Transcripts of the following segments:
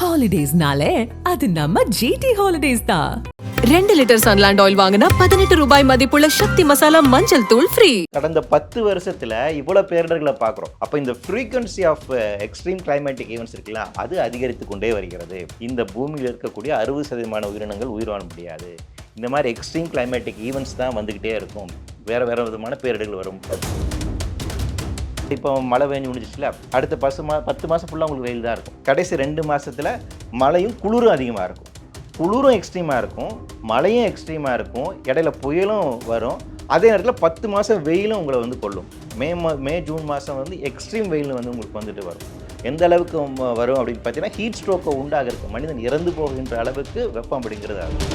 ஹாலிடேஸ்னாலே அது நம்ம ஜிடி ஹாலிடேஸ் தான். ரெண்டு லிட்டர் சன்லாண்ட் ஆயில் வாங்கினா பதினெட்டு ரூபாய் மதிப்புள்ள சக்தி மசாலா மஞ்சள் தூள் ஃப்ரீ கடந்த பத்து வருஷத்துல இவ்வளோ பேரிடர்களை பார்க்குறோம். அப்போ இந்த frequency of extreme climatic events இருக்குல்ல அது அதிகரித்து கொண்டே வருகிறது. இந்த பூமியில் இருக்கக்கூடிய அறுபது சதவீதமான உயிரினங்கள் உயிர் வாழ முடியாது. இந்த மாதிரி எக்ஸ்ட்ரீம் கிளைமேட்டிக் ஈவெண்ட்ஸ் தான் வந்துக்கிட்டே இருக்கும். வேற வேற விதமான பேரிடர்கள் வரும். இப்போ மழை பெஞ்சு முடிஞ்சிச்சுல அடுத்த பசு மா பத்து மாதம் ஃபுல்லாக உங்களுக்கு வெயில் தான் இருக்கும். கடைசி ரெண்டு மாதத்தில் மழையும் குளிரும் அதிகமாக இருக்கும். குளிரும் எக்ஸ்ட்ரீமாக இருக்கும் மழையும் எக்ஸ்ட்ரீமாக இருக்கும் இடையில புயலும் வரும். அதே நேரத்தில் பத்து மாதம் வெயிலும் உங்களை வந்து கொள்ளும் மே மா மே ஜூன் மாதம் வந்து எக்ஸ்ட்ரீம் வெயில் வந்து உங்களுக்கு வந்துட்டு வரும். எந்த அளவுக்கு வரும் அப்படின்னு பார்த்தீங்கன்னா ஹீட் ஸ்ட்ரோக்கை உண்டாகிறது மனிதன் இறந்து போகின்ற அளவுக்கு வெப்பம் அப்படிங்கிறது ஆகும்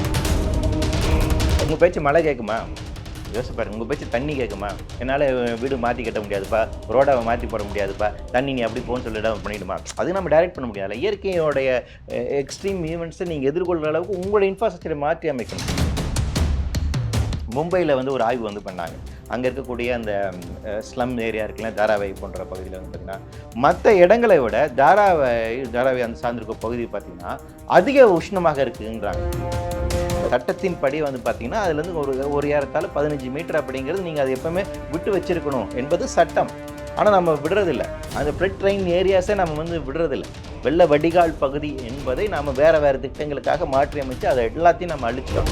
உங்கள் பேச்சு மழை கேட்குமா யோசிச்சு பாருங்க. உங்கள் பேச்சு தண்ணி கேட்குமா என்னால் வீடு மாற்றி கட்ட முடியாதுப்பா. ரோடாவை மாற்றி போட முடியாதுப்பா. தண்ணி நீ அப்படி போன்னு சொல்லிட பண்ணிடுமா? அது நம்ம டைரக்ட் பண்ண முடியாது இயற்கையோடைய எக்ஸ்ட்ரீம் ஈவெண்ட்ஸை நீங்கள் எதிர்கொள்கிற அளவுக்கு உங்களோட இன்ஃப்ராஸ்ட்ரக்சரை மாற்றி அமைக்கணும். மும்பையில் வந்து ஒரு ஆய்வு வந்து பண்ணாங்க. அங்கே இருக்கக்கூடிய அந்த ஸ்லம் ஏரியா இருக்குல்ல தாராவை போன்ற பகுதியில் வந்து பார்த்திங்கன்னா மற்ற இடங்களை விட தாராவை தாராவை அந்த சார்ந்திருக்க பகுதி பார்த்திங்கன்னா அதிக உஷ்ணமாக இருக்குன்றாங்க. சட்டத்தின் படி வந்து பார்த்தீங்கன்னா அதுலேருந்து ஒரு ஒரு ஏறத்தாழ பதினஞ்சு மீட்டர் அப்படிங்கிறது நீங்கள் அது எப்பவுமே விட்டு வச்சிருக்கணும் என்பது சட்டம். ஆனால் நம்ம விடுறதில்ல. அந்த ஃப்ளட் ட்ரெயின் ஏரியாஸை நம்ம வந்து விடுறதில்ல. வெள்ள வடிகால் பகுதி என்பதை நாம் வேறு வேறு திட்டங்களுக்காக மாற்றி அமைச்சு அதை எல்லாத்தையும் நம்ம அழிச்சிட்டோம்.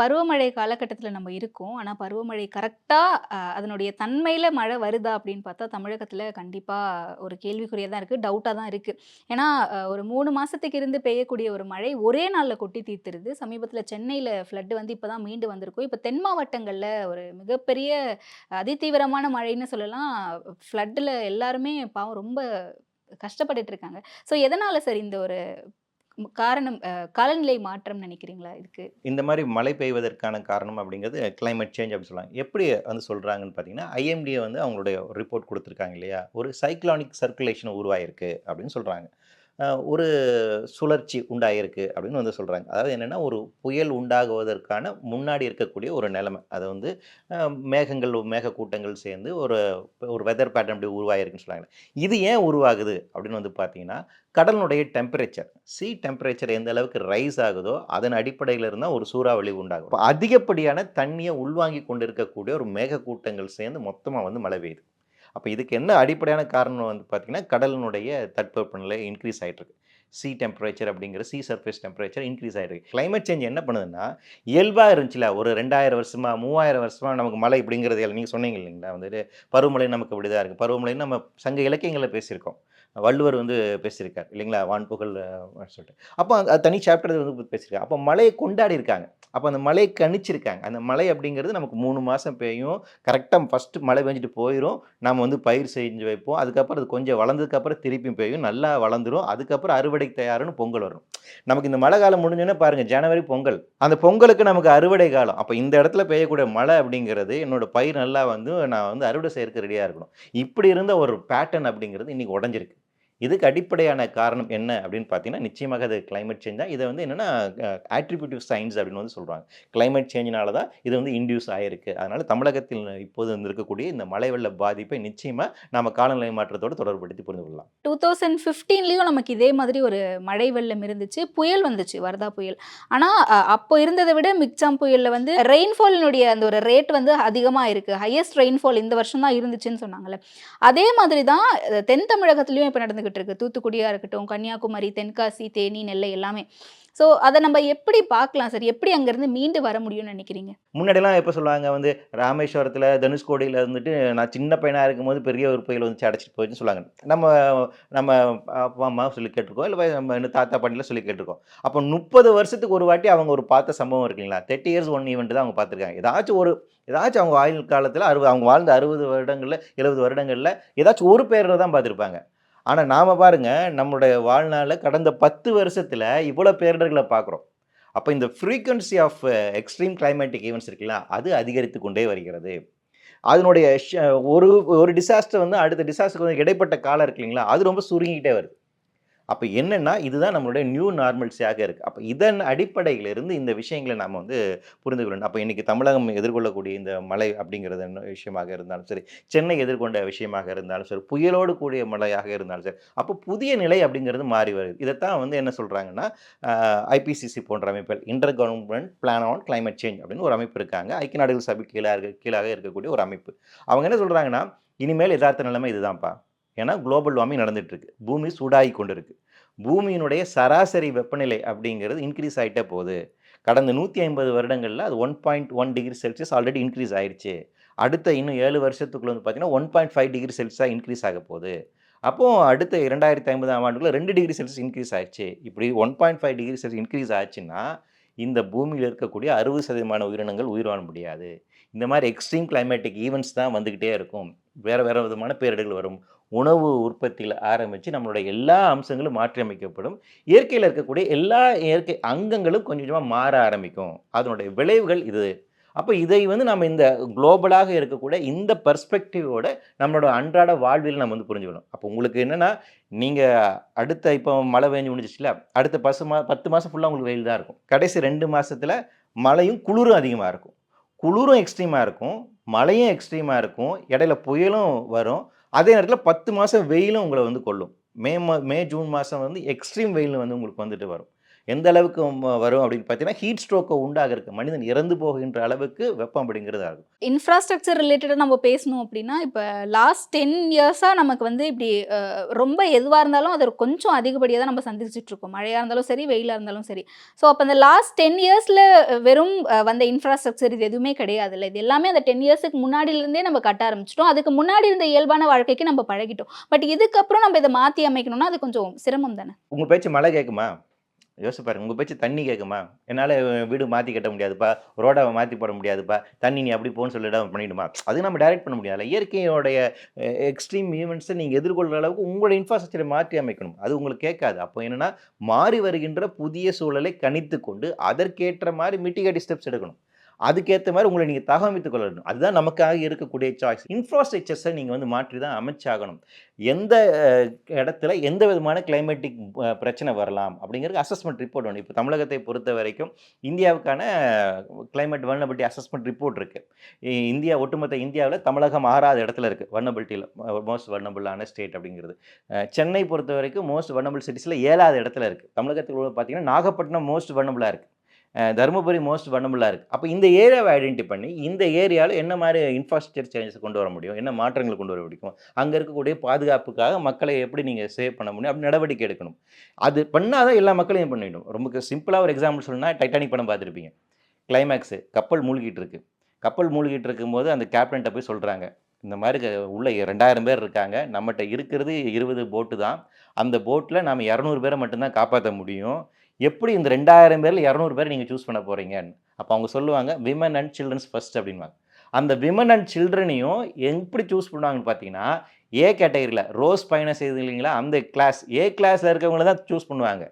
பருவமழை காலகட்டத்தில் நம்ம இருக்கோம். ஆனால் பருவமழை கரெக்டாக அதனுடைய தன்மையில் மழை வருதா அப்படின்னு பார்த்தா தமிழகத்தில் கண்டிப்பாக ஒரு கேள்விக்குறியாக தான் இருக்குது டவுட்டாக தான் இருக்குது ஏன்னா ஒரு மூணு மாதத்துக்கு இருந்து பெய்யக்கூடிய ஒரு மழை ஒரே நாளில் கொட்டி தீர்த்துருது. சமீபத்தில் சென்னையில் ஃப்ளட்டு வந்து இப்போ தான் மீண்டு வந்திருக்கும். இப்போ தென் மாவட்டங்களில் ஒரு மிகப்பெரிய அதிதீவிரமான மழைன்னு சொல்லலாம். ஃப்ளட்டில் எல்லாருமே பாவம் ரொம்ப கஷ்டப்பட்டுட்டு இருக்காங்க. ஸோ எதனால் சார் இந்த ஒரு காரணம் காலநிலை மாற்றம் நினைக்கிறீங்களா இதுக்கு? இந்த மாதிரி மழை பெய்வதற்கான காரணம் அப்படிங்கிறது கிளைமேட் சேஞ்ச் அப்படின்னு சொல்லுவாங்க. எப்படி வந்து சொல்கிறாங்கன்னு பார்த்தீங்கன்னா ஐஎம்டிஏ வந்து அவங்களுடைய ரிப்போர்ட் கொடுத்துருக்காங்க இல்லையா? ஒரு சைக்ளானிக் சர்க்குலேஷன் உருவாயிருக்கு அப்படின்னு சொல்கிறாங்க ஒரு சுழற்சி உண்டாயிருக்கு அப்படின்னு வந்து சொல்கிறாங்க அதாவது என்னென்னா ஒரு புயல் உண்டாகுவதற்கான முன்னாடி இருக்கக்கூடிய ஒரு நிலைமை. அதை வந்து மேகங்கள் மேகக்கூட்டங்கள் சேர்ந்து ஒரு ஒரு வெதர் பேட்டர்ன் அப்படி உருவாகிருக்குன்னு சொல்கிறாங்க இது ஏன் உருவாகுது அப்படின்னு வந்து பார்த்தீங்கன்னா கடலினுடைய டெம்பரேச்சர் சி டெம்பரேச்சர் எந்த அளவுக்கு ரைஸ் ஆகுதோ அதன் அடிப்படையில் இருந்தால் ஒரு சூறாவளி உண்டாகும். அதிகப்படியான தண்ணியை உள்வாங்கி கொண்டு இருக்கக்கூடிய ஒரு மேகக்கூட்டங்கள் சேர்ந்து மொத்தமாக வந்து மழை பெய்யுது. அப்போ இதுக்கு என்ன அடிப்படையான காரணம் வந்து பார்த்தீங்கன்னா கடலினுடைய தட்பவெப்பநிலை இன்க்ரீஸ் ஆகிட்டு சி டெம்பரேச்சர் அப்படிங்கிற சி சர்ஃபேஸ் டெம்பரேச்சர் இன்க்ரீஸ் ஆகிருக்கு கிளைமேட் சேஞ்ச் என்ன பண்ணுதுன்னா இயல்பாக இருந்துச்சுல ஒரு ரெண்டாயிரம் வருஷமா மூவாயிரம் வருஷமா நமக்கு மழை இப்படிங்கிறது நீங்கள் சொன்னீங்க இல்லைங்களா? வந்துட்டு பருவமழை நமக்கு இப்படிதான் இருக்குது பருவமழைன்னு நம்ம சங்க இலக்கியங்களில் பேசியிருக்கோம். வள்ளுவர் வந்து பேசியிருக்கார் இல்லைங்களா? வான்புகழ் சொல்லிட்டு. அப்போ அந்த தனி சாப்டர் வந்து பேசியிருக்காங்க அப்போ மழையை கொண்டாடி இருக்காங்க. அப்போ அந்த மழையை கணிச்சிருக்காங்க. அந்த மழை அப்படிங்கிறது நமக்கு மூணு மாதம் பெய்யும். கரெக்டாக ஃபஸ்ட்டு மழை பெஞ்சிட்டு போயிடும் நம்ம வந்து பயிர் செஞ்சு வைப்போம். அதுக்கப்புறம் அது கொஞ்சம் வளர்ந்ததுக்கப்புறம் திருப்பி பெய்யும். நல்லா வளர்ந்துடும் அதுக்கப்புறம் அறுவடை தயாருன்னு பொங்கல் வரும். நமக்கு இந்த மழை காலம் முடிஞ்சோன்னே பாருங்கள் ஜனவரி பொங்கல். அந்த பொங்கலுக்கு நமக்கு அறுவடை காலம். அப்போ இந்த இடத்துல பெய்யக்கூடிய மழை அப்படிங்கிறது என்னோடய பயிர் நல்லா வந்து நான் வந்து அறுவடை செய்யறதுக்கு ரெடியாக இருக்கணும். இப்படி இருந்த ஒரு பேட்டர்ன் அப்படிங்கிறது இன்றைக்கி உடஞ்சிருக்கு. இதுக்கு அடிப்படையான காரணம் என்ன அப்படின்னு பார்த்தீங்கன்னா நிச்சயமாக அது கிளைமேட் சேஞ்ச் தான். இதை வந்து என்னென்னா ஆட்ரிபியூட்டிவ் சயின்ஸ் அப்படின்னு வந்து சொல்கிறாங்க கிளைமேட் சேஞ்சினால தான் இது வந்து இன்டியூஸ் ஆகிருக்கு அதனால் தமிழகத்தில் இப்போது வந்து இருக்கக்கூடிய இந்த மழை வெள்ள பாதிப்பை நிச்சயமாக நம்ம காலநிலை மாற்றத்தோடு தொடர்புபடுத்தி புரிந்து கொள்ளலாம். டூ தௌசண்ட் ஃபிஃப்டீன்லேயும் நமக்கு இதே மாதிரி ஒரு மழை வெள்ளம் இருந்துச்சு. புயல் வந்துச்சு வரதா புயல். ஆனால் அப்போ இருந்ததை விட மிக்சாம் புயலில் வந்து ரெயின்ஃபாலினுடைய அந்த ஒரு ரேட் வந்து அதிகமாக இருக்குது ஹையஸ்ட் ரெயின்ஃபால் இந்த வருஷம் தான் இருந்துச்சுன்னு சொன்னாங்கல்ல. அதே மாதிரி தான் தென் தமிழகத்துலேயும் இப்போ நடந்துக்கிட்டு இருக்கு. தூத்துக்குடியாக இருக்கட்டும் கன்னியாகுமரி தென்காசி தேனி நெல்லை எல்லாமே. ஸோ அதை நம்ம எப்படி பார்க்கலாம் சார்? எப்படி அங்கேருந்து மீண்டு வர முடியும்னு நினைக்கிறீங்க? முன்னாடிலாம் எப்போ சொல்லுவாங்க? வந்து ராமேஸ்வரத்தில் தனுஷ்கோடியில் இருந்துட்டு நான் சின்ன பையனாக இருக்கும்போது பெரிய ஒரு புயல் வந்து அடைச்சிட்டு போயிடுன்னு சொல்லுவாங்க. நம்ம நம்ம அப்பா அம்மா சொல்லி கேட்டிருக்கோம். இல்லை நம்ம இன்னும் தாத்தா பாட்டிலாம் சொல்லி கேட்டிருக்கோம். அப்போ முப்பது வருஷத்துக்கு ஒரு வாட்டி அவங்க ஒரு பார்த்த சம்பவம் இருக்குங்களா தேர்ட்டி இயர்ஸ் ஒன் ஈவெண்ட் தான் அவங்க பார்த்துருக்காங்க. ஏதாச்சும் ஒரு ஏதாச்சும் அவங்க ஆயுள் காலத்தில் அறுபது அவங்க வாழ்ந்த அறுபது வருடங்களில் எழுபது வருடங்களில் ஏதாச்சும் ஒரு பேரில் தான் பார்த்துருப்பாங்க. ஆனால் நாம் பாருங்கள் நம்மளுடைய வாழ்நாளில் கடந்த பத்து வருஷத்தில் இவ்வளோ பேரிடர்களை பார்க்குறோம். அப்போ இந்த frequency of extreme climatic events இருக்குல்ல அது அதிகரித்து கொண்டே வருகிறது. அதனுடைய ஒரு ஒரு டிசாஸ்டர் வந்து அடுத்த டிசாஸ்டருக்கு வந்து இடைப்பட்ட காலம் இருக்கு இல்லைங்களா அது ரொம்ப சுருங்கிக்கிட்டே வருது. அப்போ என்னென்னா இதுதான் நம்மளுடைய நியூ நார்மல்ஸியாக இருக்குது அப்போ இதன் அடிப்படையிலிருந்து இந்த விஷயங்களை நாம் வந்து புரிந்து கொள்ளணும். அப்போ இன்றைக்கி தமிழகம் எதிர்கொள்ளக்கூடிய இந்த மழை அப்படிங்கிறது என்ன விஷயமாக இருந்தாலும் சரி சென்னை எதிர்கொண்ட விஷயமாக இருந்தாலும் சரி புயலோடு கூடிய மழையாக இருந்தாலும் சரி அப்போ புதிய நிலை அப்படிங்கிறது மாறி வருது. இதைத்தான் வந்து என்ன சொல்கிறாங்கன்னா ஐபிசிசி போன்ற அமைப்புகள் intergovernmental plan on climate change அப்படின்னு ஒரு அமைப்பு இருக்காங்க. ஐக்கிய நாடுகள் சபை கீழாக இருக்க கீழாக இருக்கக்கூடிய ஒரு அமைப்பு. அவங்க என்ன சொல்கிறாங்கன்னா இனிமேல் யதார்த்த நிலைமை இதுதான்ப்பா. ஏன்னா குளோபல் வார்மிங் நடந்துகிட்ருக்கு பூமி சூடாகி கொண்டு இருக்குது பூமியினுடைய சராசரி வெப்பநிலை அப்படிங்கிறது இன்க்ரீஸ் ஆகிட்டே போகுது. கடந்த நூற்றி ஐம்பது வருடங்களில் அது one point one degree Celsius already increase ஆயிடுச்சு அடுத்த இன்னும் ஏழு வருஷத்துக்குள்ள வந்து பார்த்தீங்கன்னா ஒன் பாயிண்ட் ஃபைவ் டிகிரி செல்சியஸாக இன்க்ரீஸ் ஆக போகுது. அப்போது அடுத்த இரண்டாயிரத்தி ஐம்பதாம் ஆண்டுக்குள்ள ரெண்டு டிகிரி செல்சியஸ் இன்க்ரீஸ் ஆயிடுச்சு இப்படி one point five degree Celsius increase ஆச்சுன்னா இந்த பூமியில் இருக்கக்கூடிய அறுபது சதவீதமான உயிரினங்கள் உயிர் வாழ முடியாது. இந்த மாதிரி எக்ஸ்ட்ரீம் கிளைமேட்டிக் ஈவெண்ட்ஸ் தான் வந்துக்கிட்டே இருக்கும். வேறு வேறு விதமான பேரிடர்கள் வரும். உணவு உற்பத்தியில் ஆரம்பித்து நம்மளுடைய எல்லா அம்சங்களும் மாற்றியமைக்கப்படும். இயற்கையில் இருக்கக்கூடிய எல்லா இயற்கை அங்கங்களும் கொஞ்சம் கொஞ்சமாக மாற ஆரம்பிக்கும். அதனுடைய விளைவுகள் இது. அப்போ இதை வந்து நம்ம இந்த குளோபலாக இருக்கக்கூடிய இந்த பர்ஸ்பெக்டிவோட நம்மளோட அன்றாட வாழ்வில் நம்ம வந்து புரிஞ்சுக்கணும். அப்போ உங்களுக்கு என்னென்னா நீங்கள் அடுத்த இப்போ மழை பெஞ்சு முடிஞ்சிச்சுல அடுத்த பசு மா பத்து மாதம் ஃபுல்லாக உங்களுக்கு வெயில் தான் இருக்கும். கடைசி ரெண்டு மாதத்தில் மழையும் குளிரும் அதிகமாக இருக்கும். குளிரும் எக்ஸ்ட்ரீமாக இருக்கும். மழையும் எக்ஸ்ட்ரீமாக இருக்கும். இடையில புயலும் வரும். அதே நேரத்தில் பத்து மாதம் வெயிலும் உங்களை வந்து கொள்ளும் மே மா மே ஜூன் மாதம் வந்து எக்ஸ்ட்ரீம் வெயில் வந்து உங்களுக்கு வந்துட்டு வரும். எந்த அளவுக்கு வரும் அப்படின்னு பார்த்தீங்கன்னா ஹீட் ஸ்ட்ரோக்கை உண்டாகிறதுக்கு மனிதன் இறந்து போகின்ற அளவுக்கு வெப்பம் அப்படிங்கிறது ஆகும் இன்ஃப்ராஸ்ட்ரக்சர் ரிலேட்டடாக நம்ம பேசணும் அப்படின்னா இப்போ லாஸ்ட் டென் இயர்ஸாக நமக்கு வந்து இப்படி ரொம்ப எதுவாக இருந்தாலும் அது கொஞ்சம் அதிகப்படியாக தான் நம்ம சந்திச்சுட்டு இருக்கோம். மழையாக இருந்தாலும் சரி வெயிலாக இருந்தாலும் சரி. ஸோ அப்போ அந்த லாஸ்ட் டென் இயர்ஸில் வெறும் வந்த இன்ஃப்ராஸ்ட்ரக்சர் இது எதுவுமே கிடையாது இல்லை இது எல்லாமே அந்த டென் இயர்ஸுக்கு முன்னாடியிலேருந்தே நம்ம கட்ட ஆரம்பிச்சிட்டோம். அதுக்கு முன்னாடி இருந்த இயல்பான வாழ்க்கைக்கு நம்ம பழகிட்டோம். பட் இதுக்கப்புறம் நம்ம இதை மாற்றி அமைக்கணும்னா அது கொஞ்சம் சிரமம் தானே? உங்கள் பேச்சு மழை கேட்குமா யோசிச்சு பாருங்க. உங்கள் பேச்சு தண்ணி கேட்குமா என்னால் வீடு மாற்றி கட்ட முடியாதுப்பா. ரோடாவை மாற்றி போட முடியாதுப்பா. தண்ணி நீ அப்படி போன்னு சொல்லிட பண்ணிடுமா? அது நம்ம டைரக்ட் பண்ண முடியாது இயற்கையோடைய எக்ஸ்ட்ரீம் ஈவெண்ட்ஸை நீங்கள் எதிர்கொள்கிற அளவுக்கு உங்களோட இன்ஃப்ராஸ்ட்ரக்சரை மாற்றி அமைக்கணும். அது உங்களுக்கு கேட்காது. அப்போ என்னென்னா மாறி வருகின்ற புதிய சூழலை கணித்து கொண்டு அதற்கேற்ற மாதிரி மிட்டிகேட்டி ஸ்டெப்ஸ் எடுக்கணும். அதுக்கேற்ற மாதிரி உங்களை நீங்கள் தகவமைத்துக் கொள்ளணும். அதுதான் நமக்காக இருக்கக்கூடிய சாய்ஸ் இன்ஃப்ராஸ்ட்ரக்சர்ஸை நீங்கள் வந்து மாற்றி தான் அமைச்சாகணும். எந்த இடத்துல எந்த விதமான கிளைமேட்டிக் பிரச்சனை வரலாம் அப்படிங்கிறது அசஸ்மெண்ட் ரிப்போர்ட் ஒன்று இப்போ தமிழகத்தை பொறுத்த வரைக்கும் இந்தியாவுக்கான கிளைமேட் வர்னபிலிட்டி அசஸ்மெண்ட் ரிப்போர்ட் இருக்குது இந்தியா ஒட்டுமொத்த இந்தியாவில் தமிழகம் ஆறாவது இடத்துல இருக்குது வர்னபிலிட்டியில் மோஸ்ட் வர்னபிளான ஸ்டேட் அப்படிங்கிறது. சென்னை பொறுத்த வரைக்கும் மோஸ்ட் வர்னபிள் சிட்டிஸில் ஏழாவது இடத்துல இருக்குது தமிழகத்தில் உள்ள பார்த்தீங்கன்னா நாகப்பட்டினம் மோஸ்ட் வர்னபிளாக இருக்குது தருமபுரி மோஸ்ட் வர்னபிளாக இருக்குது அப்போ இந்த ஏரியாவை ஐடென்டி பண்ணி இந்த ஏரியாவில் என்ன மாதிரி இன்ஃப்ராஸ்ட்ரக்சர் சேஞ்சஸ் கொண்டு வர முடியும்? என்ன மாற்றங்களை கொண்டு வர முடியும்? அங்கே இருக்கக்கூடிய பாதுகாப்புக்காக மக்களை எப்படி நீங்கள் சேவ் பண்ண முடியும்? அப்படி நடவடிக்கை எடுக்கணும். அது பண்ணாதான் எல்லா மக்களையும் பண்ணிடும் ரொம்ப சிம்பிளாக ஒரு எக்ஸாம்பிள் சொல்லணும்னா டைட்டானிக் படம் பார்த்துருப்பீங்க. கிளைமேக்ஸு கப்பல் மூழ்கிட்டு இருக்கு. கப்பல் மூழ்கிட்டு இருக்கும்போது அந்த கேப்டன்ட்ட போய் சொல்கிறாங்க இந்த மாதிரி உள்ள ரெண்டாயிரம் பேர் இருக்காங்க. நம்மகிட்ட இருக்கிறது இருபது போட்டு தான். அந்த போட்டில் நாம் இரநூறு பேரை மட்டும்தான் காப்பாற்ற முடியும். எப்படி இந்த ரெண்டாயிரம் பேரில் இரநூறு பேர் நீங்கள் சூஸ் பண்ண போகிறீங்கன்னு அப்போ அவங்க சொல்லுவாங்க விமன் அண்ட் சில்ட்ரன்ஸ் ஃபர்ஸ்ட் அப்படின்வாங்க அந்த விமன் அண்ட் சில்ட்ரனையும் எப்படி சூஸ் பண்ணுவாங்கன்னு பார்த்தீங்கன்னா ஏ கேட்டகரியில் ரோஸ் பயணம் செய்து இல்லைங்களா அந்த கிளாஸ் ஏ கிளாஸில் இருக்கவங்கள தான் சூஸ் பண்ணுவாங்க.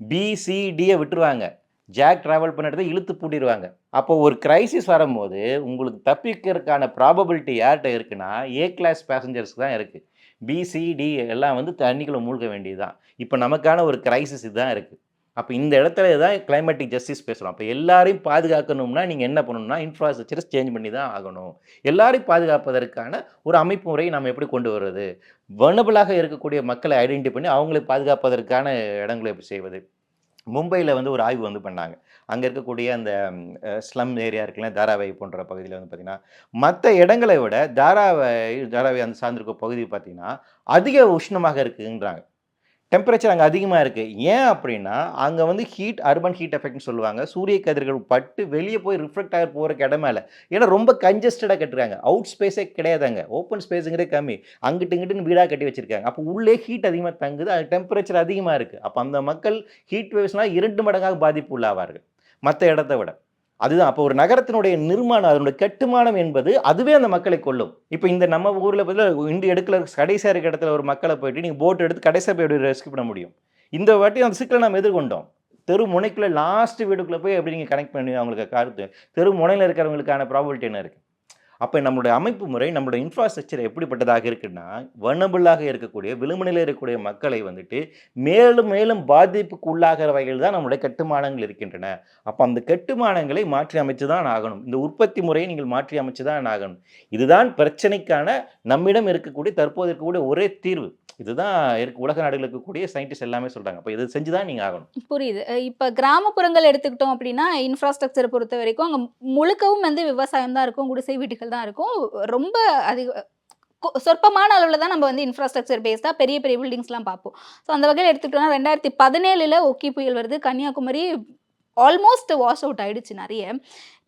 பிசிடியை விட்டுருவாங்க. ஜாக் ட்ராவல் பண்ண இடத்த இழுத்து பூட்டிடுவாங்க அப்போ ஒரு கிரைசிஸ் வரும்போது உங்களுக்கு தப்பிக்கிறதுக்கான ப்ராபபிலிட்டி யார்கிட்ட இருக்குன்னா ஏ கிளாஸ் பேசஞ்சர்ஸ்க்கு தான் இருக்குது பிசிடி எல்லாம் வந்து தண்ணிக்குள்ளே மூழ்க வேண்டியது தான் இப்போ நமக்கான ஒரு கிரைசிஸ் இதுதான் இருக்குது அப்போ இந்த இடத்துல தான் கிளைமேட்டிக் ஜஸ்டிஸ் பேசுகிறோம் அப்போ எல்லாரையும் பாதுகாக்கணும்னா நீங்கள் என்ன பண்ணணும்னா இன்ஃப்ராஸ்ட்ரக்சரை சேஞ்ச் பண்ணி தான் ஆகணும். எல்லாரையும் பாதுகாப்பதற்கான ஒரு அமைப்பு முறையை நம்ம எப்படி கொண்டு வர்றது? வர்னபிளாக இருக்கக்கூடிய மக்களை ஐடென்டி பண்ணி அவங்களை பாதுகாப்பதற்கான இடங்களை எப்படி செய்வது? மும்பையில் வந்து ஒரு ஆய்வு வந்து பண்ணாங்க. அங்கே இருக்கக்கூடிய அந்த ஸ்லம் ஏரியா இருக்குல்ல தாராவை போன்ற பகுதியில் வந்து பார்த்திங்கன்னா மற்ற இடங்களை விட தாராவை தாராவை அந்த சார்ந்திருக்க பகுதி பார்த்திங்கன்னா அதிக உஷ்ணமாக இருக்குன்றாங்க. டெம்பரேச்சர் அங்கே அதிகமாக இருக்குது ஏன் அப்படின்னா அங்கே வந்து ஹீட் அர்பன் ஹீட் எஃபெக்ட்னு சொல்லுவாங்க. சூரிய கதிர்கள் பட்டு வெளியே போய் ரிஃப்ளெக்ட் ஆகி போகிறக்கு இடமே இல்லை ஏன்னா ரொம்ப கன்ஜஸ்டடாக கட்டுறாங்க அவுட் ஸ்பேஸே கிடையாதாங்க. ஓப்பன் ஸ்பேஸுங்கிறே கம்மி. அங்கிட்டு இங்கிட்டுன்னு வீடாக கட்டி வச்சிருக்காங்க. அப்போ உள்ளே ஹீட் அதிகமாக தங்குது. அது டெம்பரேச்சர் அதிகமாக இருக்குது அப்போ அந்த மக்கள் ஹீட் வேவ்ஸ்னால் இரண்டு மடங்காக பாதிப்பு உள்ளாவார்கள். மற்ற இடத்த விட. அதுதான். அப்போ ஒரு நகரத்தினுடைய நிர்மாணம் அதனுடைய கட்டுமானம் என்பது அதுவே அந்த மக்களை கொள்ளும் இப்போ இந்த நம்ம ஊரில் பதில் இண்டு எடுக்கல கடைசியாக இருக்க இடத்துல ஒரு மக்களை போயிட்டு நீங்கள் போட் எடுத்து கடைசியாக போய் எப்படி ரெஸ்க்யூ பண்ண முடியும். இந்த வாட்டி அந்த சிக்கலை நம்ம எதிர்கொண்டோம். தெரு முனைக்குள்ளே லாஸ்ட் வீடுக்குள்ளே போய் எப்படி நீங்கள் கனெக்ட் பண்ணி அவங்களுக்கு கருத்து தெரு முனையில் இருக்கிறவங்களுக்கான ப்ராபபிலிட்டி என்ன இருக்குது அப்போ நம்மளுடைய அமைப்பு முறை நம்மளுடைய இன்ஃப்ராஸ்ட்ரக்சர் எப்படிப்பட்டதாக இருக்குன்னா வர்னபிளாக இருக்கக்கூடிய விளிம்புநிலையில் இருக்கக்கூடிய மக்களை வந்துட்டு மேலும் மேலும் பாதிப்புக்கு உள்ளாகிற வகையில் தான் நம்மளுடைய கட்டுமானங்கள் இருக்கின்றன. அப்போ அந்த கட்டுமானங்களை மாற்றி அமைச்சு தான் ஆகணும். இந்த உற்பத்தி முறையை நீங்கள் மாற்றி அமைச்சு தான் ஆகணும். இதுதான் பிரச்சனைக்கான நம்மிடம் இருக்கக்கூடிய தற்போது இருக்கக்கூடிய ஒரே தீர்வு. இதுதான் இருக்கு உலக நாடுகள் இருக்கக்கூடிய சயின்டிஸ்ட் எல்லாமே சொல்றாங்க. அப்போ இது செஞ்சு தான் நீங்கள் ஆகணும். புரியுது. இப்போ கிராமப்புறங்கள் எடுத்துக்கிட்டோம் அப்படின்னா இன்ஃப்ராஸ்ட்ரக்சரை பொறுத்த வரைக்கும் அங்கே முழுக்கவும் வந்து விவசாயம் தான் இருக்கும். குடிசை வீடுகள் தான் இருக்கும். ரொம்ப அதிக சொற்பமான அளவில் தான் நம்ம வந்து இன்ஃப்ராஸ்ட்ரக்சர் பேஸ்டாக பெரிய பெரிய பில்டிங்ஸ்லாம் பார்ப்போம். ஸோ அந்த வகையில் எடுத்துக்கிட்டோம்னா ரெண்டாயிரத்தி பதினேழில் ஒக்கி புயல் வருது. கன்னியாகுமரி ஆல்மோஸ்ட் வாஷ் அவுட் ஆயிடுச்சு நிறைய.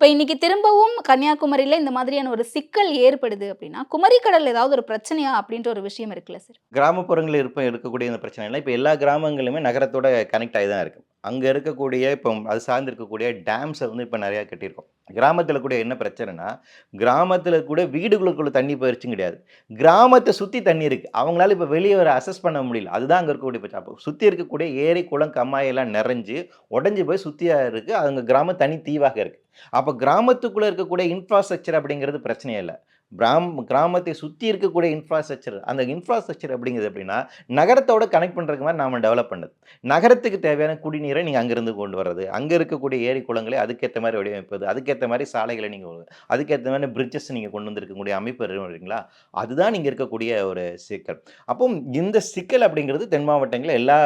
இப்போ இன்னைக்கு திரும்பவும் கன்னியாகுமரியில் இந்த மாதிரியான ஒரு சிக்கல் ஏற்படுது அப்படின்னா குமரிக்கடல் ஏதாவது ஒரு பிரச்சனையா அப்படின்ற ஒரு விஷயம் இருக்குல்ல சார்? கிராமப்புறங்களில் இருப்ப இருக்கக்கூடிய இந்த பிரச்சனை இல்லை இப்போ எல்லா கிராமங்களுமே நகரத்தோட கனெக்ட் ஆகி தான் இருக்குது அங்கே இருக்கக்கூடிய இப்போ அது சார்ந்து இருக்கக்கூடிய டேம்ஸை வந்து இப்போ நிறையா கட்டியிருக்கோம். கிராமத்தில் கூட என்ன பிரச்சனைனா கிராமத்தில் கூட வீடுகளுக்குள்ள தண்ணி போயிருச்சும் கிடையாது. கிராமத்தை சுற்றி தண்ணி இருக்குது அவங்களால இப்போ வெளியே வர அசஸ் பண்ண முடியல. அதுதான் அங்கே இருக்கக்கூடிய பிரச்சனை. அப்போ சுற்றி இருக்கக்கூடிய ஏரி குளம் கம்மாயெல்லாம் நிறைஞ்சு உடஞ்சி போய் சுற்றியாக இருக்குது அவங்க கிராமம் தனி தீவாக இருக்குது அப்போ கிராமத்துக்குள்ளே இருக்கக்கூடிய இன்ஃப்ராஸ்ட்ரக்சர் அப்படிங்கிறது பிரச்சனையே இல்லை. கிராம் கிராமத்தை சுற்றி இருக்கக்கூடிய இன்ஃப்ராஸ்ட்ரக்சர் அந்த இன்ஃப்ராஸ்ட்ரக்சர் அப்படிங்கிறது அப்படின்னா நகரத்தோட கனெக்ட் பண்ணுறதுக்கு மாதிரி நாம் டெவலப் பண்ணது. நகரத்துக்கு தேவையான குடிநீரை நீங்கள் அங்கேருந்து கொண்டு வர்றது அங்கே இருக்கக்கூடிய ஏரி குளங்களை அதுக்கேற்ற மாதிரி வடிவமைப்பது அதுக்கேற்ற மாதிரி சாலைகளை நீங்கள் அதுக்கேற்ற மாதிரி பிரிட்ஜஸ் நீங்கள் கொண்டு வந்திருக்கக்கூடிய அமைப்பு இருக்கீங்களா அதுதான் நீங்கள் இருக்கக்கூடிய ஒரு சிக்கல். அப்போ இந்த சிக்கல் அப்படிங்கிறது தென் மாவட்டங்களில் எல்லா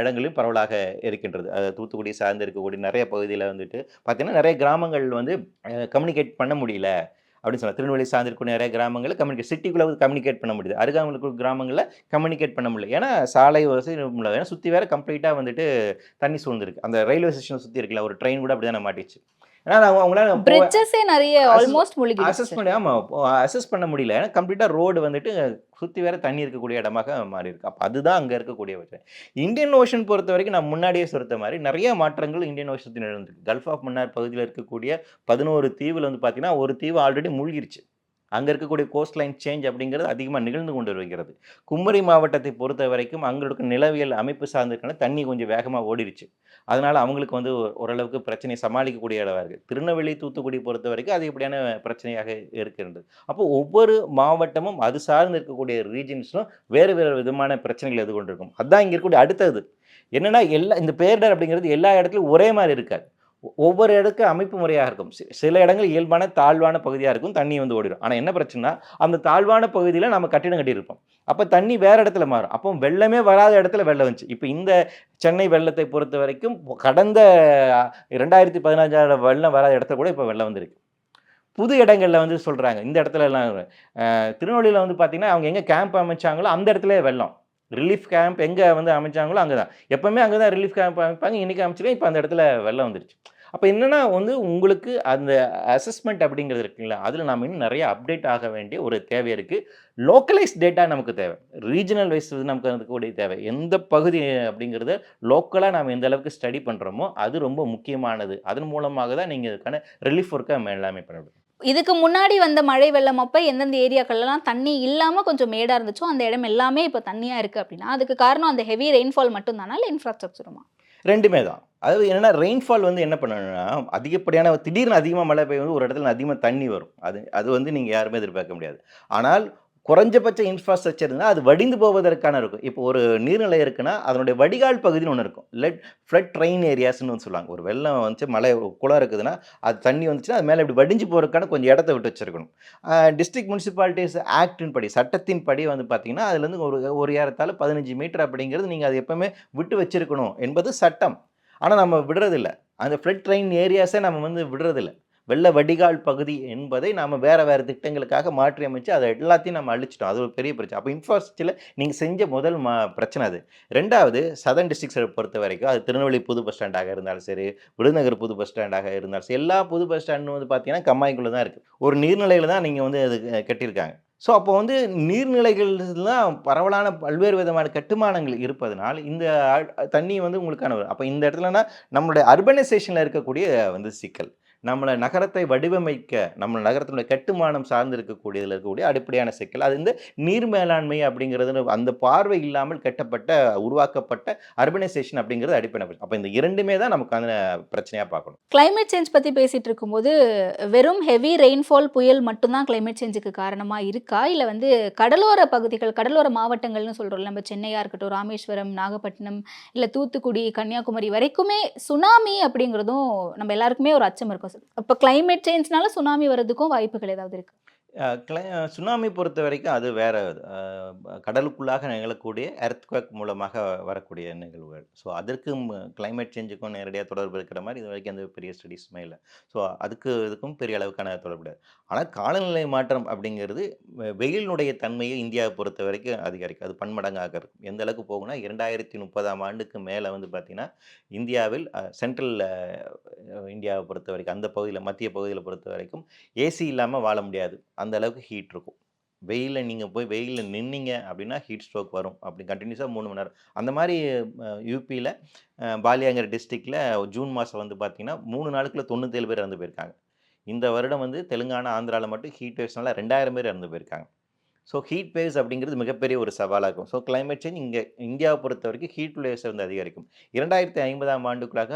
இடங்களிலும் பரவலாக இருக்கின்றது. அது தூத்துக்குடி சார்ந்து இருக்கக்கூடிய நிறைய பகுதியில் வந்துட்டு பார்த்திங்கன்னா நிறைய கிராமங்கள் வந்து கம்யூனிகேட் பண்ண முடியல. அப்படின்னு சொல்லலாம். திருநெல்வேலி சார்ந்திருக்கும் நிறைய கிராமங்களில் கம்யூனிகேட் சிட்டிக்குள்ளே கம்யூனிகேட் பண்ண முடியுது. அருகாமலுக்கு கிராமங்களில் கம்யூனிகேட் பண்ண முடியல. ஏன்னா சாலை வசதி முடியல ஏன்னா சுற்றி வேறு கம்ப்ளீட்டாக வந்துட்டு தண்ணி சூழ்ந்துருக்கு. அந்த ரயில்வே ஸ்டேஷனை சுற்றி இருக்குல்ல ஒரு ட்ரெயின் கூட அப்படி தான் மாட்டிச்சு. ஏன்னா அவங்களால பிரிட்ஜஸே நிறைய ஆல்மோஸ்ட் மூழ்கி அசஸ் பண்ண ஆமாம் அசஸ் பண்ண முடியல. ஏன்னா கம்ப்ளீட்டாக ரோடு வந்துட்டு சுற்றி வேற தண்ணி இருக்கக்கூடிய இடமாக மாறி இருக்கு. அப்போ அதுதான் அங்கே இருக்கக்கூடிய பிரச்சனை இந்தியன் ஓஷன் பொறுத்த வரைக்கும் நான் முன்னாடியே சொல்லித்த மாதிரி நிறைய மாற்றங்கள் இந்தியன் ஓஷத்தில் நடந்திருக்கு கல்ஃப் ஆஃப் மன்னார் பகுதியில் இருக்கக்கூடிய பதினோரு தீவில் வந்து பார்த்தீங்கன்னா ஒரு தீவு ஆல்ரெடி மூழ்கிருச்சு. அங்கே இருக்கக்கூடிய கோஸ்ட் லைன் சேஞ்ச் அப்படிங்கிறது அதிகமாக நிகழ்ந்து கொண்டு வருகிறது. குமரி மாவட்டத்தை பொறுத்த வரைக்கும் அங்களுக்கு நிலவியல் அமைப்பு சார்ந்திருக்கனால தண்ணி கொஞ்சம் வேகமாக ஓடிடுச்சு. அதனால் அவங்களுக்கு வந்து ஓரளவுக்கு பிரச்சனையை சமாளிக்கக்கூடிய அளவாக இருக்குது திருநெல்வேலி தூத்துக்குடி பொறுத்த வரைக்கும் அதிகப்படியான பிரச்சனையாக இருக்கின்றது. அப்போ ஒவ்வொரு மாவட்டமும் அது சார்ந்து இருக்கக்கூடிய ரீஜன்ஸும் வேறு வேறு விதமான பிரச்சனைகள் எது கொண்டிருக்கும் அதுதான் இங்கே இருக்கக்கூடிய அடுத்தது. என்னன்னா எல்லா இந்த பேரிடர் அப்படிங்கிறது எல்லா இடத்துலையும் ஒரே மாதிரி இருக்காது. ஒவ்வொரு இடத்துக்கு அமைப்பு முறையாக இருக்கும். சில இடங்கள் இயல்பான தாழ்வான பகுதியாக இருக்கும் தண்ணி வந்து ஓடிடும். ஆனால் என்ன பிரச்சனைனா அந்த தாழ்வான பகுதியில் நம்ம கட்டிடம் கட்டியிருப்போம். அப்போ தண்ணி வேறு இடத்துல மாறும். அப்போ வெள்ளமே வராத இடத்துல வெள்ளம் வந்துச்சு. இப்போ இந்த சென்னை வெள்ளத்தை பொறுத்த வரைக்கும் கடந்த ரெண்டாயிரத்தி பதினஞ்சாயிரம் வெள்ளம் வராத இடத்துல கூட இப்போ வெள்ளம் வந்திருக்கு. புது இடங்களில் வந்து சொல்கிறாங்க இந்த இடத்துல எல்லாம் திருநெல்வேலியில் வந்து பார்த்திங்கன்னா அவங்க எங்கே கேம்ப் அமைச்சாங்களோ அந்த இடத்துல வெள்ளம். ரிலீஃப் கேம்ப் எங்கே வந்து அமைச்சாங்களோ அங்கே தான் எப்போவுமே அங்கே தான் ரிலீஃப் கேம்ப் அமைப்பாங்க. இன்றைக்கி அமைச்சிருக்கேன் இப்போ அந்த இடத்துல வெள்ளம் வந்துருச்சு. அப்போ என்னன்னா வந்து உங்களுக்கு அந்த அசஸ்மெண்ட் அப்படிங்கிறது இருக்குங்களா? அதில் நாம் இன்னும் நிறைய அப்டேட் ஆக வேண்டிய ஒரு தேவை இருக்குது லோக்கலைஸ் டேட்டா நமக்கு தேவை. ரீஜனல் வைஸ் நமக்கு இருக்கக்கூடிய தேவை. எந்த பகுதி அப்படிங்கிறத லோக்கலாக நாம் எந்த அளவுக்கு ஸ்டடி பண்ணுறோமோ அது ரொம்ப முக்கியமானது. அதன் மூலமாக தான் நீங்கள் இதுக்கான ரிலீஃப் ஒர்க்கை எல்லாமே பண்ண முடியும். இதுக்கு முன்னாடி வந்த மழை வெள்ளம் அப்போ எந்தெந்த ஏரியாக்கள்லாம் தண்ணி இல்லாமல் கொஞ்சம் மேடாக இருந்துச்சோ அந்த இடம் எல்லாமே இப்போ தண்ணியாக இருக்குது அப்படின்னா அதுக்கு காரணம் அந்த ஹெவி ரெயின்ஃபால் மட்டும் தானா இல்லை இன்ஃப்ராஸ்ட்ரக்சருமா ரெண்டுமே தான். அதாவது என்னென்னா ரெயின்ஃபால் வந்து என்ன பண்ணணும்னா அதிகப்படியான திடீர்னு அதிகமாக மழை பெய்யும் ஒரு இடத்துல அதிகமாக தண்ணி வரும். அது அது வந்து நீங்கள் யாருமே எதிர்பார்க்க முடியாது. ஆனால் குறைஞ்சபட்ச இன்ஃப்ராஸ்ட்ரக்சர் இருந்தால் அது வடிந்து போவதற்கான இருக்கும். இப்போ ஒரு நீர்நிலை இருக்குன்னா அதனுடைய வடிகால் பகுதின்னு ஒன்று இருக்கும். லெட் ஃப்ளட் ட்ரெயின் ஏரியாஸ்னு வந்து சொல்லுவாங்க. ஒரு வெள்ளம் வந்து மழை குளம் இருக்குதுன்னா அது தண்ணி வந்துச்சுன்னா அது மேலே இப்படி வடிஞ்சு போகிறதுக்கான கொஞ்சம் இடத்த விட்டு வச்சிருக்கணும். டிஸ்ட்ரிக்ட் முனிசிபாலிட்டிஸ் ஆக்டின் படி சட்டத்தின் படி வந்து பார்த்தீங்கன்னா அதுலேருந்து ஒரு ஒரு ஏறத்தால் பதினஞ்சு மீட்டர் அப்படிங்கிறது நீங்கள் அது எப்போவுமே விட்டு வச்சிருக்கணும் என்பது சட்டம். ஆனால் நம்ம விடுறதில்ல. அந்த ஃப்ளட் ட்ரெயின் ஏரியாஸை நம்ம வந்து விடுறதில்ல. வெள்ள வடிகால் பகுதி என்பதை நாம் வேறு வேறு திட்டங்களுக்காக மாற்றி அமைச்சு அதை எல்லாத்தையும் நம்ம அழிச்சிட்டோம். அது ஒரு பெரிய பிரச்சனை. அப்போ இன்ஃப்ராஸ்ட்ரக்சரில் நீங்கள் செஞ்ச முதல் மா பிரச்சனை அது. ரெண்டாவது சதன் டிஸ்ட்ரிக்ஸை பொறுத்த வரைக்கும் அது திருநெல்வேலி புது பஸ் ஸ்டாண்டாக இருந்தாலும் சரி விருதுநகர் புது பஸ் ஸ்டாண்டாக இருந்தாலும் சரி எல்லா புது பஸ் ஸ்டாண்டும் வந்து பார்த்தீங்கன்னா கம்மாய்க்குள்ளே தான் இருக்குது ஒரு நீர்நிலையில் தான் நீங்கள் வந்து அது கட்டியிருக்காங்க. ஸோ அப்போ வந்து நீர்நிலைகள்லாம் பரவலான பல்வேறு விதமான கட்டுமானங்கள் இருப்பதனால் இந்த தண்ணி வந்து உங்களுக்கான அப்போ இந்த இடத்துலனா நம்மளுடைய அர்பனைசேஷனில் இருக்கக்கூடிய வந்து சிக்கல். நம்மளை நகரத்தை வடிவமைக்க நம்ம நகரத்தினுடைய கட்டுமானம் சார்ந்து இருக்கக்கூடியதில் இருக்கக்கூடிய அடிப்படையான சிக்கல். அது வந்து நீர் மேலாண்மை அப்படிங்கிறது அந்த பார்வை இல்லாமல் கட்டப்பட்ட உருவாக்கப்பட்ட அர்பனைசேஷன் அப்படிங்கிறது அடிப்படை அப்போ இந்த இரண்டுமே தான் நமக்கான பிரச்சனையாக பார்க்கணும். கிளைமேட் சேஞ்ச் பற்றி பேசிகிட்டு இருக்கும்போது வெறும் ஹெவி ரெயின்ஃபால் புயல் மட்டும்தான் கிளைமேட் சேஞ்சுக்கு காரணமாக இருக்கா? இல்லை வந்து கடலோர பகுதிகள் கடலோர மாவட்டங்கள்னு சொல்கிறோம் நம்ம சென்னையாக இருக்கட்டும் ராமேஸ்வரம் நாகப்பட்டினம் இல்லை தூத்துக்குடி கன்னியாகுமரி வரைக்குமே சுனாமி அப்படிங்கிறதும் நம்ம எல்லாருக்குமே ஒரு அச்சம் இருக்கும். அப்போ கிளைமேட் சேஞ்ச்னால சுனாமி வர்றதுக்கும் வாய்ப்புகள் ஏதாவது இருக்கு? கிளை சுனாமி பொறுத்த வரைக்கும் அது வேற அஹ் கடலுக்குள்ளாக நிகழக்கூடிய எர்த்குவேக் மூலமாக வரக்கூடிய நிகழ்வுகள். ஸோ அதற்கும் கிளைமேட் சேஞ்சுக்கும் நேரடியாக தொடர்பு இருக்கிற மாதிரி இது வரைக்கும் எந்த பெரிய ஸ்டடீஸுமே இல்லை. ஸோ அதுக்கு இதுக்கும் பெரிய அளவுக்கான தொடர்பு கிடையாது. ஆனால் காலநிலை மாற்றம் அப்படிங்கிறது வெ- வெயிலினுடைய தன்மையை இந்தியாவை பொறுத்த வரைக்கும் அதிகரிக்கும். அது பன்மடங்காக இருக்கும். எந்த அளவுக்கு போகும்னா இரண்டாயிரத்தி முப்பதாம் ஆண்டுக்கு மேலே வந்து பார்த்திங்கன்னா இந்தியாவில் சென்ட்ரல் இந்தியாவை பொறுத்த வரைக்கும் அந்த பகுதியில் மத்திய பகுதியில் பொறுத்த வரைக்கும் ஏசி இல்லாமல் வாழ முடியாது. அந்த அளவுக்கு ஹீட் இருக்கும். வெயிலில் நீங்கள் போய் வெயிலில் நின்னீங்க அப்படின்னா ஹீட் ஸ்ட்ரோக் வரும். அப்படி கண்டினியூஸாக மூணு மணி நேரம். அந்த மாதிரி யூபியில் பாலியாங்கர் டிஸ்ட்ரிக்டில் ஜூன் மாதம் வந்து பார்த்தீங்கன்னா மூணு நாளுக்குள்ள தொண்ணூத்தேழு பேர் இறந்து போயிருக்காங்க. இந்த வருடம் வந்து தெலுங்கானா ஆந்திராவில் மட்டும் ஹீட் வேவ்ஸ்னால ரெண்டாயிரம் பேர் இறந்து போயிருக்காங்க. ஸோ ஹீட் வேவ்ஸ் அப்படிங்கிறது மிகப்பெரிய ஒரு சவாலாக இருக்கும். ஸோ கிளைமேட் சேஞ்ச் இங்கே இந்தியாவை பொறுத்த வரைக்கும் ஹீட் வேவ்ஸ் வந்து அதிகரிக்கும். இரண்டாயிரத்தி ஐம்பதாம் ஆண்டுக்குள்ளாக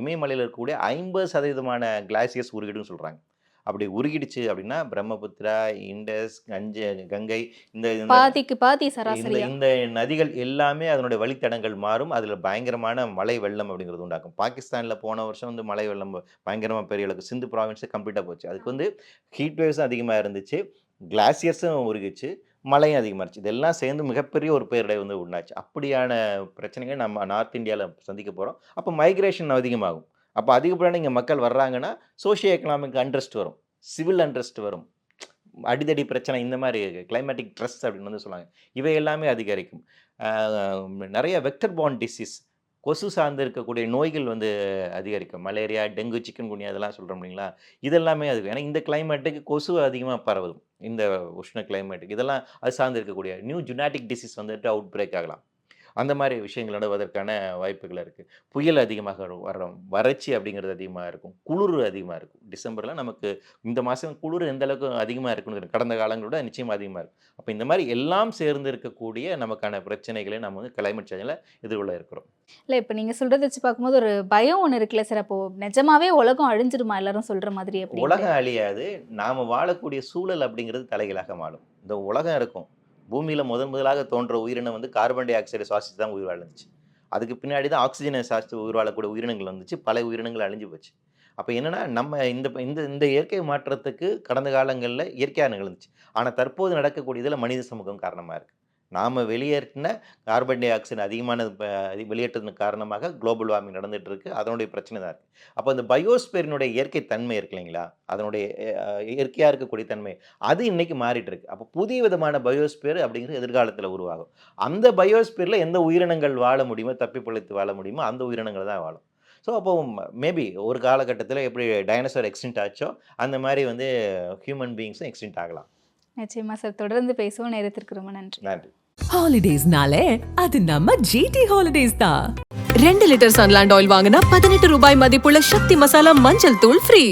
இமயமலையில் இருக்கக்கூடிய ஐம்பது சதவீதமான கிளாசியஸ் உருகிடும்னு சொல்கிறாங்க அப்படி உருகிடுச்சு அப்படின்னா பிரம்மபுத்திரா இண்டஸ் கஞ்ச கங்கை இந்த பாதிக்கு பாதி இந்த சராசரியா? இந்த நதிகள் எல்லாமே அதனுடைய வழித்தடங்கள் மாறும். அதில் பயங்கரமான மழை வெள்ளம் அப்படிங்கிறது உண்டாக்கும் பாகிஸ்தானில் போன வருஷம் வந்து மழை வெள்ளம் பயங்கரமாக பெரிய அளவுக்கு சிந்து ப்ராவின்ஸே கம்ப்ளீட்டாக போச்சு. அதுக்கு வந்து ஹீட் வேவ்ஸும் அதிகமாக இருந்துச்சு. கிளாசியர்ஸும் உருகிச்சு மழையும் அதிகமாகிடுச்சு இதெல்லாம் சேர்ந்து மிகப்பெரிய ஒரு பேரிடை வந்து உண்டாச்சு. அப்படியான பிரச்சனைகள் நம்ம நார்த் இந்தியாவில் சந்திக்க போகிறோம் அப்போ மைக்ரேஷன் அதிகமாகும். அப்போ அதிகப்படியான இங்கே மக்கள் வர்றாங்கன்னா சோஷியோ எக்கனாமிக் அண்ட்ரஸ்ட் வரும். சிவில் அண்ட்ரஸ்ட் வரும். அடிதடி பிரச்சனை இந்த மாதிரி கிளைமேட்டிக் ட்ரெஸ் அப்படின்னு வந்து சொல்லுவாங்க. இவை எல்லாமே அதிகரிக்கும். நிறைய வெக்டர் பாண்ட் டிசீஸ் கொசு சார்ந்து இருக்கக்கூடிய நோய்கள் வந்து அதிகரிக்கும். மலேரியா டெங்கு சிக்கன் குனியா இதெல்லாம் சொல்கிறோம் இல்லைங்களா? இதெல்லாமே அது ஏன்னா இந்த கிளைமேட்டுக்கு கொசு அதிகமாக பரவுது. இந்த உஷ்ண கிளைமேட்டுக்கு இதெல்லாம் அது சார்ந்து இருக்கக்கூடிய நியூ ஜுனாட்டிக் டிசீஸ் வந்துட்டு அவுட் பிரேக் ஆகலாம். அந்த மாதிரி விஷயங்கள் நடவதற்கான வாய்ப்புகள் இருக்குது புயல் அதிகமாக வரும் வரும் வறட்சி அப்படிங்கிறது அதிகமாக இருக்கும். குளிர் அதிகமாக இருக்கும். டிசம்பரில் நமக்கு இந்த மாதம் குளிர் எந்த அளவுக்கு அதிகமாக இருக்குன்னு. கடந்த காலங்களோட நிச்சயமாக அதிகமாக இருக்கும். அப்போ இந்த மாதிரி எல்லாம் சேர்ந்து இருக்கக்கூடிய நமக்கான பிரச்சனைகளை நம்ம வந்து கிளைமேட் சேஞ்சில் எதிர்கொள்ள இருக்கிறோம். இல்லை இப்போ நீங்கள் சொல்கிறத வச்சு பார்க்கும்போது ஒரு பயம் ஒன்று இருக்குல்ல சார். அப்போ நிஜமாவே உலகம் அழிஞ்சிருமா எல்லாரும் சொல்கிற மாதிரி உலகம் அழியாது. நாம் வாழக்கூடிய சூழல் அப்படிங்கிறது தலைகளாக மாறும். இந்த உலகம் இருக்கும். பூமியில் முதன் முதலாக தோன்ற உயிரினம் வந்து கார்பன் டை ஆக்சைடை சுவாசித்து தான் உயிர் வாழ்ந்துச்சு. அதுக்கு பின்னாடி தான் ஆக்சிஜனை சுவாசித்து உயிர் வாழக்கூடிய உயிரினங்கள் வந்துச்சு. பல உயிரினங்கள் அழிஞ்சு போச்சு. அப்போ என்னென்னா நம்ம இந்த இந்த இந்த இயற்கை மாற்றத்துக்கு கடந்த காலங்களில் இயற்கையாக நிகழ்ந்துச்சு. ஆனால் தற்போது நடக்கக்கூடியதில் மனித சமூகம் காரணமாக இருக்குது நாம் வெளியேற்றின கார்பன் டை ஆக்சைடு அதிகமான வெளியேற்றத்தின் காரணமாக குளோபல் வார்மிங் நடந்துட்டு இருக்கு அதனுடைய பிரச்சனை தான் இருக்குது அப்போ இந்த பயோஸ்பேரினுடைய இயற்கை தன்மை இருக்கு இல்லைங்களா? அதனுடைய இயற்கையாக இருக்கக்கூடிய தன்மை. அது இன்னைக்கு மாறிட்டு இருக்கு அப்போ புதிய விதமான பயோஸ்பியர் அப்படிங்கிறது எதிர்காலத்தில் உருவாகும். அந்த பயோஸ்பியரில் எந்த உயிரினங்கள் வாழ முடியுமோ தப்பி பிழைத்து வாழ முடியுமோ அந்த உயிரினங்கள் தான் வாழும். ஸோ அப்போ மேபி ஒரு காலகட்டத்தில் எப்படி டைனோசர் எக்ஸ்டின்ட் ஆச்சோ அந்த மாதிரி வந்து ஹியூமன் பீயிங்ஸும் எக்ஸ்டின்ட் ஆகலாம். நிச்சயமா சார். தொடர்ந்து பேசுவோம். நேரத்திற்கு ரொம்ப நன்றி. நன்றி. ஹாலிடேஸ்னாலே அது நம்ம ஜிடி ஹாலிடேஸ் தான். ரெண்டு லிட்டர் சன்லாண்ட் ஆயில் வாங்கினா பதினெட்டு ரூபாய் மதிப்புள்ள சக்தி மசாலா மஞ்சள் தூள் ஃப்ரீ